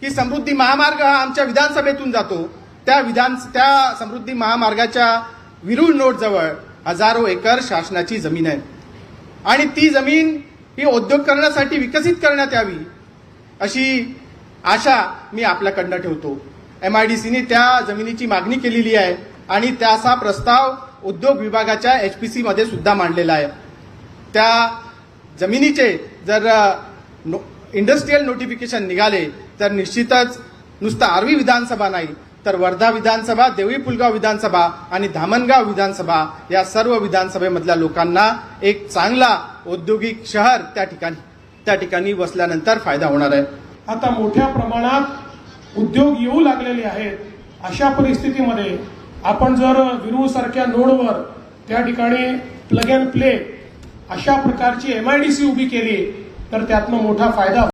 की समृद्धी महामार्ग हा आमच्या विधानसभेतून जातो. त्या विधान त्या समृद्धी महामार्गाच्या विरुळ नोटजवळ हजारो एकर शासनाची जमीन आहे. आणि ती जमीन ही उद्योग करण्यासाठी विकसित करण्यात यावी अशी आशा मी आपल्याकडनं ठेवतो. एम आय डी सीने त्या जमिनीची मागणी केलेली आहे आणि त्याचा प्रस्ताव उद्योग विभागाच्या एच पी सीमध्ये सुद्धा मांडलेला आहे. त्या जमिनीचे जर इंडस्ट्रीयल नोटिफिकेशन निघाले तर निश्चितच नुसतं आर्वी विधानसभा नाही तर वर्धा विधानसभा देवळी पुलगाव विधानसभा आणि धामणगाव विधानसभा या सर्व विधानसभेमधल्या लोकांना एक चांगला औद्योगिक शहर त्या ठिकाणी त्या ठिकाणी वसल्यानंतर फायदा होणार आहे. आता मोठ्या प्रमाणात उद्योग येऊ लागलेले आहेत. अशा परिस्थितीमध्ये आपण जर विरूळ सारख्या नोडवर त्या ठिकाणी प्लग अँड प्ले अशा प्रकारची एमआयडीसी उभी केली तर त्यातनं मोठा फायदा